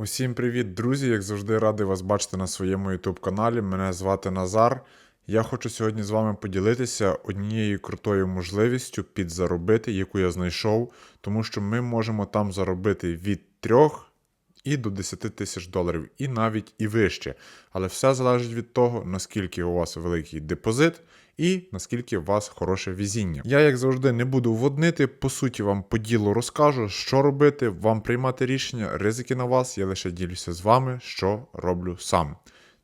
Усім привіт, друзі! Як завжди, радий вас бачити на своєму YouTube каналі. Мене звати Назар. Я хочу сьогодні з вами поділитися однією крутою можливістю підзаробити, яку я знайшов, тому що ми можемо там заробити від 3 і до 10 тисяч доларів, і навіть і вище. Але все залежить від того, наскільки у вас великий депозит. І наскільки у вас хороше везіння. Я, як завжди, не буду вводнити. По суті, вам по ділу розкажу, що робити, вам приймати рішення, ризики на вас. Я лише ділюся з вами, що роблю сам.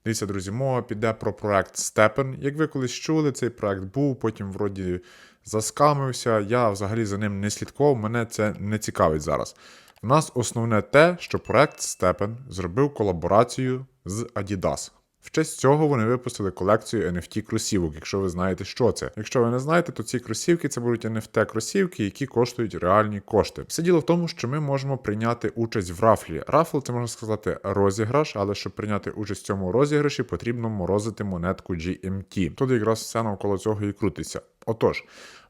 Дивіться, друзі, мова піде про проект Степен. Як ви колись чули, цей проект був, потім вроді заскамився. Я взагалі за ним не слідкував, мене це не цікавить зараз. У нас основне те, що проект Степен зробив колаборацію з Adidas. В честь цього вони випустили колекцію NFT кросівок, якщо ви знаєте, що це. Якщо ви не знаєте, то ці кросівки це будуть NFT кросівки, які коштують реальні кошти. Все діло в тому, що ми можемо прийняти участь в рафлі. Рафл це можна сказати розіграш, але щоб прийняти участь в цьому розіграші, потрібно морозити монетку GMT. Тут якраз все навколо цього і крутиться. Отож.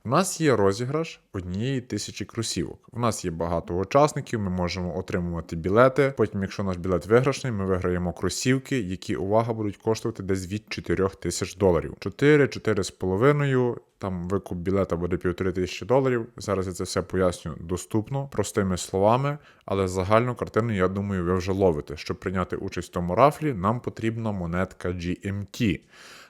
У нас є розіграш однієї тисячі кросівок. У нас є багато учасників, ми можемо отримувати білети. Потім, якщо наш білет виграшний, ми виграємо кросівки, які увага будуть коштувати десь від 4 тисяч доларів. 4, 4,5, там викуп білета буде півтори тисячі доларів. Зараз я це все поясню доступно, простими словами, але загальну картину, я думаю, ви вже ловите. Щоб прийняти участь в тому рафлі, нам потрібна монетка GMT.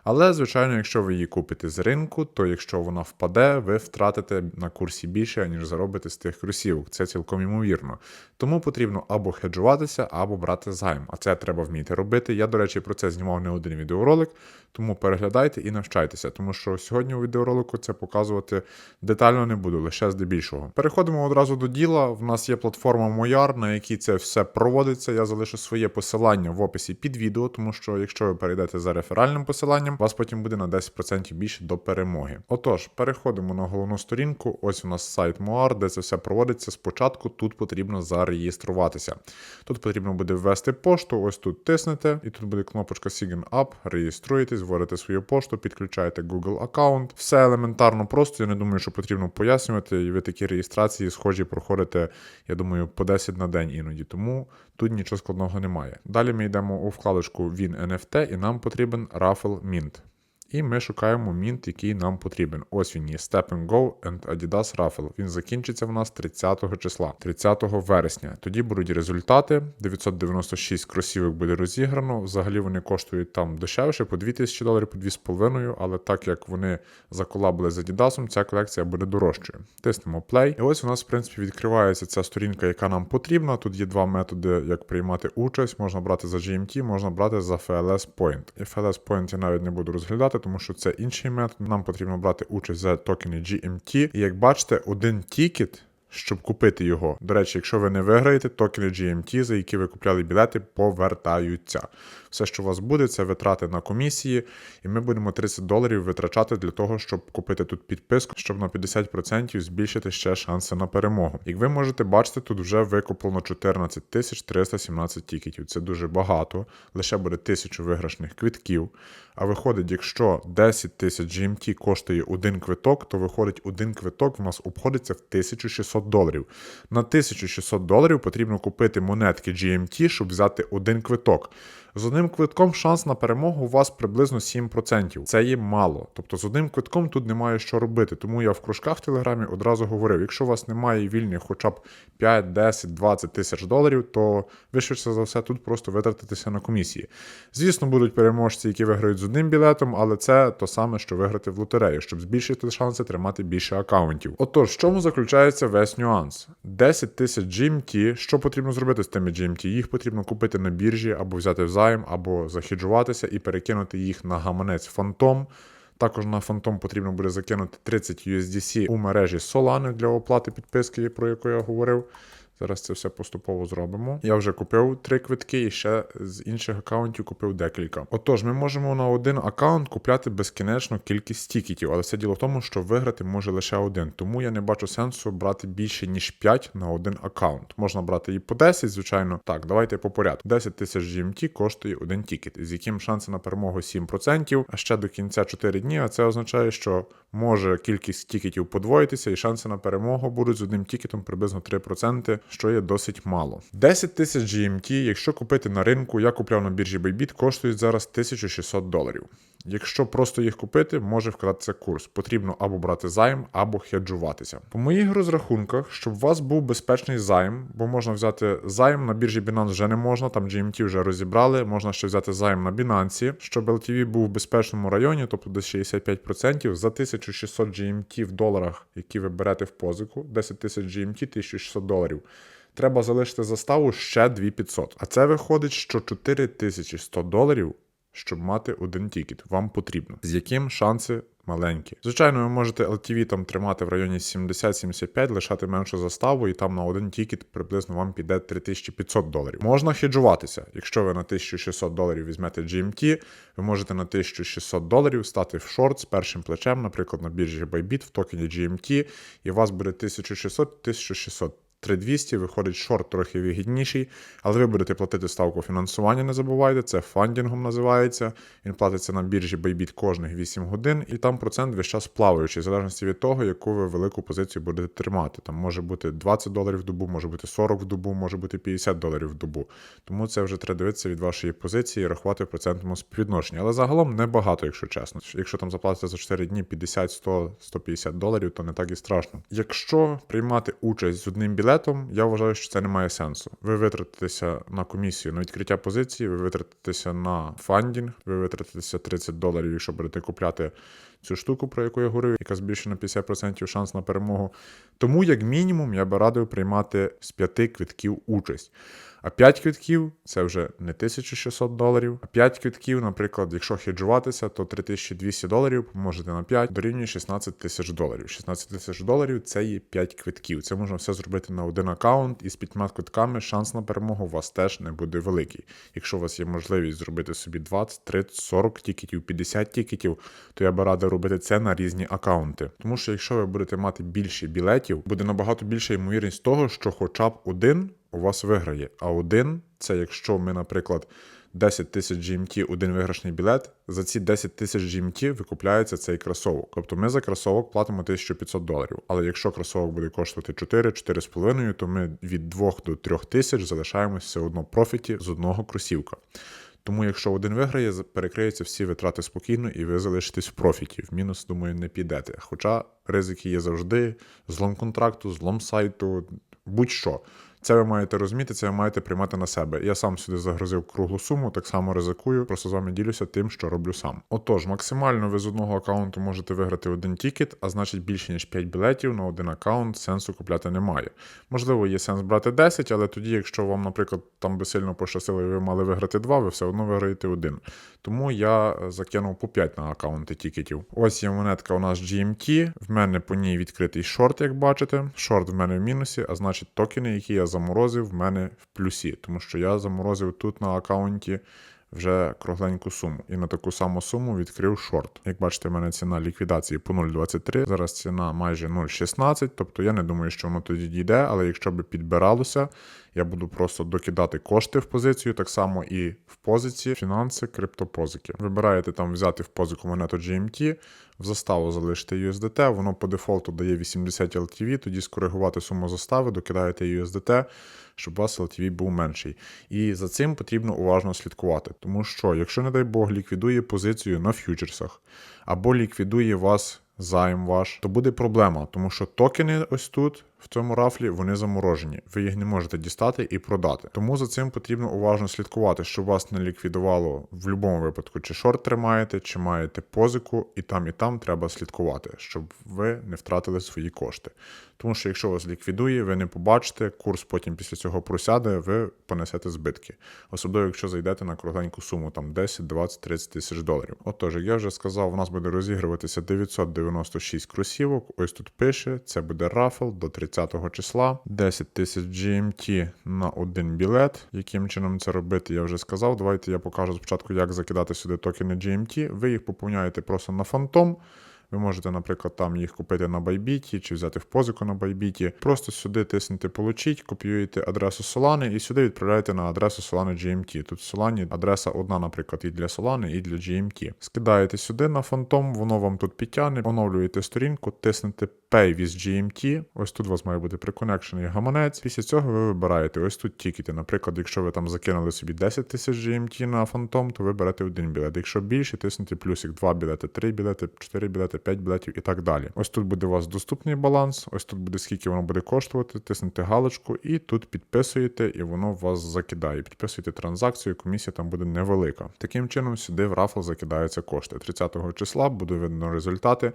Але, звичайно, якщо ви її купите з ринку, то якщо вона впаде, ви втратите на курсі більше, ніж заробите з тих кросівок. Це цілком ймовірно. Тому потрібно або хеджуватися, або брати займ. А це треба вміти робити. Я, до речі, про це знімав не один відеоролик, тому переглядайте і навчайтеся, тому що сьогодні у відеоролику це показувати детально не буду, лише здебільшого. Переходимо одразу до діла. В нас є платформа Мояр, на якій це все проводиться. Я залишу своє посилання в описі під відео, тому що якщо ви перейдете за реферальним посиланням, вас потім буде на 10% більше до перемоги. Отож, переходимо на головну сторінку. Ось у нас сайт Моар, де це все проводиться. Спочатку тут потрібно зареєструватися. Тут потрібно буде ввести пошту, ось тут тиснете, і тут буде кнопочка Sign Up, реєструєтесь, вводите свою пошту, підключаєте Google аккаунт. Все елементарно просто. Я не думаю, що потрібно пояснювати. І ви такі реєстрації схожі проходите, я думаю, по 10 на день іноді. Тому тут нічого складного немає. Далі ми йдемо у вкладочку Win NFT, і нам потрібен Raffle Mint. І ми шукаємо мінт, який нам потрібен. Ось він є Step and Go and Adidas Raffle. Він закінчиться в нас 30 числа, 30 вересня. Тоді будуть результати. 996 кросівок буде розіграно. Взагалі вони коштують там дешевше, по 2000 доларів, по 2,5, але так як вони заколабили з Adidas, ця колекція буде дорожчою. Тиснемо Play. І ось у нас, в принципі, відкривається ця сторінка, яка нам потрібна. Тут є два методи, як приймати участь. Можна брати за GMT, можна брати за FLS Point. І FLS Point я навіть не буду розглядати тому що це інший метод. Нам потрібно брати участь за токени GMT. І як бачите, один тікет. Щоб купити його. До речі, якщо ви не виграєте, токени GMT, за які ви купляли білети, повертаються. Все, що у вас буде, це витрати на комісії, і ми будемо 30 доларів витрачати для того, щоб купити тут підписку, щоб на 50% збільшити ще шанси на перемогу. Як ви можете бачити, тут вже викуплено 14 тисяч 317 тікетів. Це дуже багато, лише буде 1000 виграшних квитків. А виходить, якщо 10 тисяч GMT коштує один квиток, то виходить один квиток в нас обходиться в 1600 доларів. На 1600 доларів потрібно купити монетки GMT, щоб взяти один квиток. З одним квитком шанс на перемогу у вас приблизно 7%. Це є мало. Тобто з одним квитком тут немає що робити. Тому я в кружках в Телеграмі одразу говорив: якщо у вас немає вільних хоча б 5, 10, 20 тисяч доларів, то ви швидше за все тут просто витратитеся на комісії. Звісно, будуть переможці, які виграють з одним білетом, але це то саме, що виграти в лотерею, щоб збільшити шанси тримати більше акаунтів. Отож, в чому заключається весь нюанс? 10 тисяч GMT, що потрібно зробити з тими GMT? Їх потрібно купити на біржі або взяти в займ, або західжуватися і перекинути їх на гаманець Phantom. Також на Phantom потрібно буде закинути 30 USDC у мережі Solana для оплати підписки, про яку я говорив. Зараз це все поступово зробимо. Я вже купив три квитки і ще з інших аккаунтів купив декілька. Отож, ми можемо на один аккаунт купляти безкінечну кількість тікетів, але все діло в тому, що виграти може лише один. Тому я не бачу сенсу брати більше ніж 5 на один аккаунт. Можна брати і по 10, звичайно. Так, давайте по порядку. 10 тисяч GMT коштує один тікет, з яким шанси на перемогу 7%, а ще до кінця 4 дні. А це означає, що може кількість тікетів подвоїтися, і шанси на перемогу будуть з одним тікетом приблизно 3%. Що є досить мало. 10 тисяч GMT, якщо купити на ринку, я купляв на біржі Bybit, коштують зараз 1600 доларів. Якщо просто їх купити, може вкратися курс. Потрібно або брати займ, або хеджуватися. По моїх розрахунках, щоб у вас був безпечний займ, бо можна взяти займ на біржі Binance вже не можна, там GMT вже розібрали. Можна ще взяти займ на Binance, щоб LTV був в безпечному районі, тобто десь 65%, за 1600 GMT в доларах, які ви берете в позику, 10 тисяч GMT, 1600 доларів. Треба залишити заставу ще 2500. А це виходить, що 4100 доларів щоб мати один тікет. Вам потрібно. З яким шанси маленькі. Звичайно, ви можете LTV там тримати в районі 70-75, лишати меншу заставу, і там на один тікет приблизно вам піде 3500 доларів. Можна хеджуватися. Якщо ви на 1600 доларів візьмете GMT, ви можете на 1600 доларів стати в шорт з першим плечем, наприклад, на біржі Bybit в токені GMT, і у вас буде 1600-1600. 3200, виходить шорт трохи вигідніший, але ви будете платити ставку фінансування, не забувайте, це фандінгом називається. Він платиться на біржі Bybit кожних 8 годин, і там процент весь час плаваючий, в залежності від того, яку ви велику позицію будете тримати. Там може бути 20 доларів в добу, може бути 40 в добу, може бути 50 доларів в добу. Тому це вже треба дивитися від вашої позиції і рахувати в процентному співвідношенні. Але загалом небагато, якщо чесно. Якщо там заплатите за 4 дні 50, 100, 150 доларів, то не так і страшно. Якщо приймати участь з одним білетом, я вважаю, що це не має сенсу. Ви витратитеся на комісію на відкриття позиції, ви витратитеся на фандінг, ви витратитеся 30 доларів, якщо будете купляти цю штуку, про яку я говорив, яка збільшена 50% шанс на перемогу. Тому, як мінімум, я би радив приймати з 5 квитків участь. А 5 квитків це вже не 1600 доларів. А 5 квитків, наприклад, якщо хеджуватися, то 3200 доларів помножити на 5 дорівнює 16 тисяч доларів. 16 тисяч доларів це є 5 квитків. Це можна все зробити на один аккаунт, і з 5 квитками шанс на перемогу у вас теж не буде великий. Якщо у вас є можливість зробити собі 20, 30, 40 тікетів, 50 тікетів, то я би радив робити це на різні аккаунти. Тому що якщо ви будете мати більше білетів, буде набагато більша ймовірність того, що хоча б один у вас виграє. А один це якщо ми, наприклад, 10 тисяч GMT один виграшний білет, за ці 10 тисяч GMT викупляється цей кросовок. Тобто ми за кросовок платимо 1500 доларів. Але якщо кросовок буде коштувати 4-4,5, то ми від 2 до 3 тисяч залишаємося все одно профіті з одного кросівка. Тому, якщо один виграє, перекриються всі витрати спокійно, і ви залишитесь в профіті. В мінус, думаю, не підете. Хоча ризики є завжди: злом контракту, злом сайту, будь-що. Це ви маєте розуміти, це ви маєте приймати на себе. Я сам сюди загрузив круглу суму, так само ризикую, просто з вами ділюся тим, що роблю сам. Отож, максимально ви з одного аккаунту можете виграти один тікет, а значить більше ніж 5 білетів на один аккаунт сенсу купляти немає. Можливо, є сенс брати 10, але тоді, якщо вам, наприклад, там би сильно пощастило, і ви мали виграти 2, ви все одно виграєте один. Тому я закинув по 5 на аккаунти тікетів. Ось є монетка у нас GMT. В мене по ній відкритий шорт, як бачите. Шорт в мене в мінусі, а значить токени, які я заморозив, в мене в плюсі, тому що я заморозив тут на аккаунті вже кругленьку суму. І на таку саму суму відкрив шорт. Як бачите, в мене ціна ліквідації по 0,23. Зараз ціна майже 0,16. Тобто я не думаю, що воно тоді дійде, але якщо б підбиралося, я буду просто докидати кошти в позицію, так само і в позиції фінанси, криптопозики. Вибираєте там взяти в позику монету GMT, в заставу залишити USDT, воно по дефолту дає 80 LTV, тоді скоригувати суму застави, докидаєте USDT, щоб у вас LTV був менший. І за цим потрібно уважно слідкувати. Тому що, якщо, не дай Бог, ліквідує позицію на фьючерсах, або ліквідує вас займ ваш, то буде проблема, тому що токени ось тут. В цьому рафлі вони заморожені, ви їх не можете дістати і продати. Тому за цим потрібно уважно слідкувати, щоб вас не ліквідувало в будь-якому випадку, чи шорт тримаєте, чи маєте позику, і там, і там треба слідкувати, щоб ви не втратили свої кошти. Тому що якщо вас ліквідує, ви не побачите, курс потім після цього просяде, ви понесете збитки. Особливо, якщо зайдете на кругленьку суму, там 10, 20, 30 тисяч доларів. Отож, як я вже сказав, у нас буде розігруватися 996 кросівок. Ось тут пише, це буде рафл до 30 числа. 10 тисяч GMT на один білет. Яким чином це робити, я вже сказав. Давайте я покажу спочатку, як закидати сюди токени GMT. Ви їх поповняєте просто на фантом. Ви можете, наприклад, там їх купити на Байбіті чи взяти в позику на Байбіті. Просто сюди тиснете Получить, копіюєте адресу Solana і сюди відправляєте на адресу Solana GMT. Тут в Solana адреса одна, наприклад, і для Solana, і для GMT. Скидаєте сюди на фантом, воно вам тут підтягне, оновлюєте сторінку, тиснете Pay with GMT. Ось тут у вас має бути приконекшений гаманець. Після цього ви вибираєте ось тут тікети. Наприклад, якщо ви там закинули собі 10 тисяч GMT на фантом, то ви берете один білет. Якщо більше, тиснете плюсик 2 білети, 3 білети, 4 білети, 5 білетів і так далі. Ось тут буде у вас доступний баланс, ось тут буде скільки воно буде коштувати, тиснете галочку і тут підписуєте, і воно вас закидає. Підписуєте транзакцію, комісія там буде невелика. Таким чином, сюди в рафл закидаються кошти. 30 числа буде видно результати,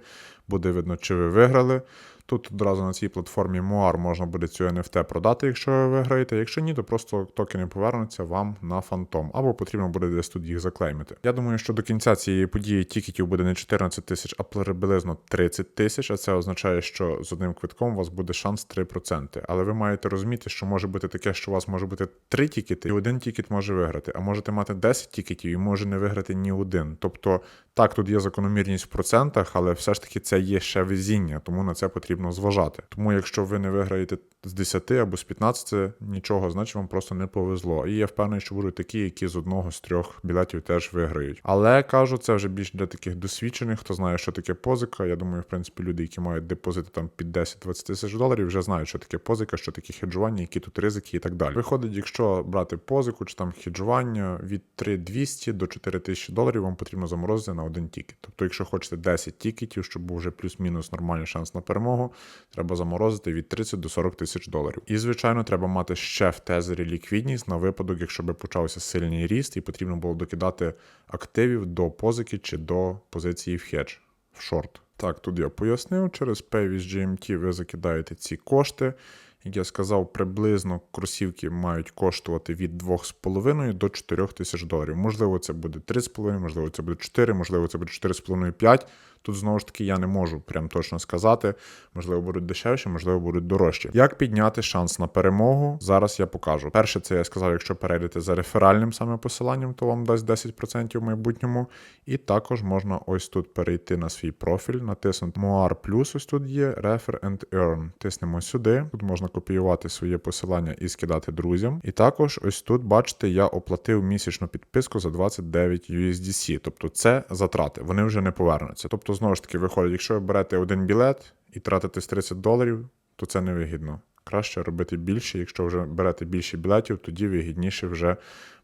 буде видно, чи ви виграли. Тут одразу на цій платформі Moar можна буде цю NFT продати, якщо ви виграєте. Якщо ні, то просто токени повернуться вам на фантом, або потрібно буде десь тут їх заклеймити. Я думаю, що до кінця цієї події тікетів буде не 14 тисяч, а приблизно 30 тисяч. А це означає, що з одним квитком у вас буде шанс 3%. Але ви маєте розуміти, що може бути таке, що у вас може бути 3 тікети, і один тікет може виграти, а можете мати 10 тікетів і може не виграти ні один. Тобто, так, тут є закономірність в процентах, але все ж таки це є ще везіння, тому на це потрібно зважати. Тому якщо ви не виграєте з 10 або з 15 нічого, значить вам просто не повезло. І я впевнений, що будуть такі, які з одного з трьох білетів теж виграють. Але кажу, це вже більш для таких досвідчених, хто знає, що таке позика. Я думаю, в принципі, люди, які мають депозити там під 10-20 тисяч доларів, вже знають, що таке позика, що таке хеджування, які тут ризики і так далі. Виходить, якщо брати позику чи там хеджування від 3200 до 4000 доларів, вам потрібно заморозити на один тікет. Тобто, якщо хочете 10 тікетів, щоб був вже плюс-мінус нормальний шанс на перемогу, треба заморозити від 30 до 40 тисяч доларів. І, звичайно, треба мати ще в тезері ліквідність на випадок, якщо би почався сильний ріст, і потрібно було докидати активів до позики чи до позиції в хедж, в шорт. Так, тут я пояснив, через Pavis GMT ви закидаєте ці кошти. Як я сказав, приблизно кросівки мають коштувати від 2,5 до 4 тисяч доларів. Можливо, це буде 3,5, можливо, це буде 4, можливо, це буде 4,5-5. Тут знову ж таки я не можу прям точно сказати. Можливо, будуть дешевші, можливо, будуть дорожчі. Як підняти шанс на перемогу? Зараз я покажу. Перше, це я сказав, якщо перейдете за реферальним саме посиланням, то вам дасть 10% в майбутньому. І також можна ось тут перейти на свій профіль, натиснути Moar ось тут є Refer and Earn. Тиснемо сюди. Тут можна копіювати своє посилання і скидати друзям. І також ось тут, бачите, я оплатив місячну підписку за 29 USDC. Тобто це затрати, вони вже не повернуться. Тобто, знову ж таки, виходить, якщо ви берете один білет і тратите з 30 доларів, то це невигідно. Краще робити більше, якщо вже берете більше білетів, тоді вигідніше вже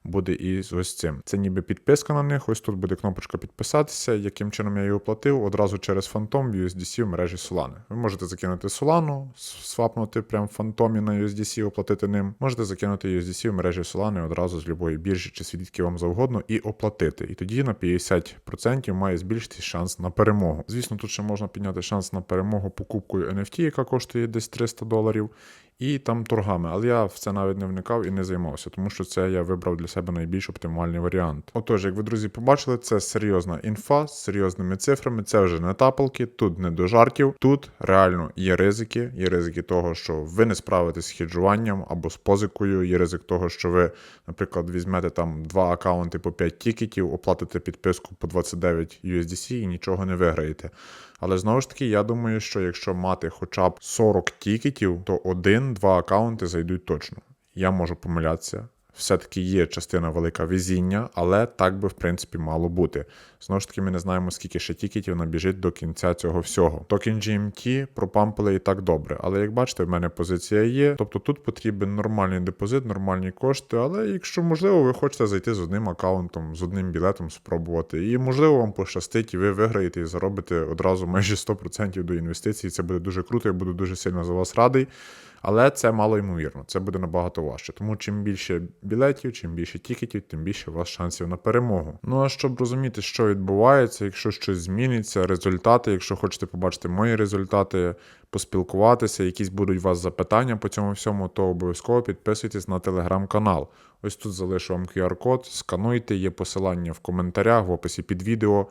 буде і з ось цим. Це ніби підписка на них. Ось тут буде кнопочка підписатися. Яким чином я її оплатив? Одразу через фантом в USDC в мережі Solana. Ви можете закинути Solana, свапнути прямо в на USDC, оплатити ним. Можете закинути USDC в мережі Solana одразу з любої біржі чи свідки вам завгодно і оплатити. І тоді на 50% має збільшитись шанс на перемогу. Звісно, тут ще можна підняти шанс на перемогу покупкою NFT, яка коштує десь 300 доларів. І там торгами, але я в це навіть не вникав і не займався, тому що це я вибрав для себе найбільш оптимальний варіант. Отож, як ви друзі побачили, це серйозна інфа з серйозними цифрами. Це вже не тапалки, тут не до жартів. Тут реально є ризики. Є ризики того, що ви не справитесь з хеджуванням або з позикою. Є ризик того, що ви, наприклад, візьмете там два акаунти по 5 тікетів, оплатите підписку по 29 USDC і нічого не виграєте. Але знову ж таки, я думаю, що якщо мати хоча б 40 тікетів, то один-два аккаунти зайдуть точно. Я можу помилятися. Все-таки є частина велика везіння, але так би в принципі мало бути. Знову ж таки, ми не знаємо, скільки ще тікетів набіжить до кінця цього всього. Токен GMT пропампили і так добре. Але як бачите, в мене позиція є. Тобто тут потрібен нормальний депозит, нормальні кошти. Але якщо можливо, ви хочете зайти з одним аккаунтом, з одним білетом, спробувати. І можливо вам пощастить, і ви виграєте і заробите одразу майже 100% до інвестицій. Це буде дуже круто, я буду дуже сильно за вас радий. Але це мало ймовірно, це буде набагато важче. Тому чим більше білетів, чим більше тікетів, тим більше у вас шансів на перемогу. Ну а щоб розуміти, що відбувається, якщо щось зміниться, результати, якщо хочете побачити мої результати, поспілкуватися, якісь будуть у вас запитання по цьому всьому, то обов'язково підписуйтесь на телеграм-канал. Ось тут залишу вам QR-код, скануйте, є посилання в коментарях, в описі під відео.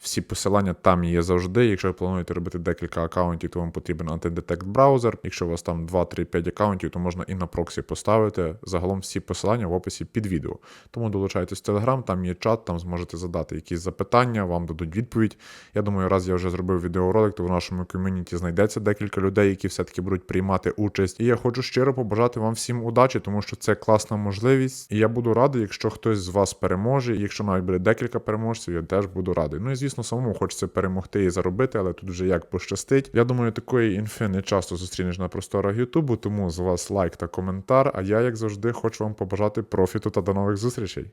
Всі посилання там є завжди. Якщо ви плануєте робити декілька акаунтів, то вам потрібен антидетект браузер. Якщо у вас там 2, 3, 5 акаунтів, то можна і на проксі поставити. Загалом всі посилання в описі під відео. Тому долучайтесь в Telegram, там є чат, там зможете задати якісь запитання, вам дадуть відповідь. Я думаю, раз я вже зробив відеоролик, то в нашому ком'юніті знайдеться декілька людей, які все-таки будуть приймати участь. І я хочу щиро побажати вам всім удачі, тому що це класна можливість. І я буду радий, якщо хтось з вас переможе. Якщо навіть буде декілька переможців, я теж буду радий. Ну і звісно, самому хочеться перемогти і заробити, але тут вже як пощастить. Я думаю, такої інфи не часто зустрінеш на просторах Ютубу, тому з вас лайк та коментар. А я, як завжди, хочу вам побажати профіту та до нових зустрічей.